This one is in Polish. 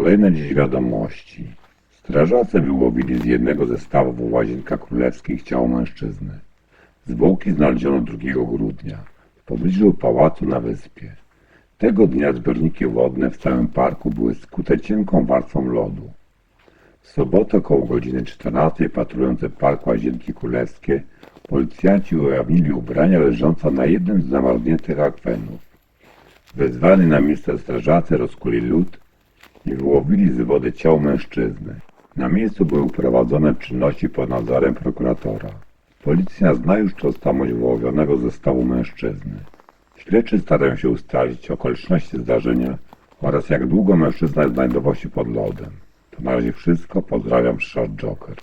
Kolejne dziś wiadomości. Strażacy wyłowili z jednego ze stawów Królewskich ciało mężczyzny. Zwłoki znaleziono 2 grudnia w pobliżu pałacu na wyspie. Tego dnia zbiorniki wodne w całym parku były skute cienką warstwą lodu. W sobotę około godziny 14 patrolujące park Łazienki Królewskie policjanci ujawnili ubrania leżące na jednym z zamarzniętych akwenów. Wezwani na miejsce strażacy rozkuli lód i wyłowili z wody ciało mężczyzny. Na miejscu były prowadzone czynności pod nadzorem prokuratora. Policja zna już tożsamość wyłowionego zestawu mężczyzny. Śledczy starają się ustalić okoliczności zdarzenia oraz jak długo mężczyzna znajdował się pod lodem. To na razie wszystko. Pozdrawiam, Short Joker.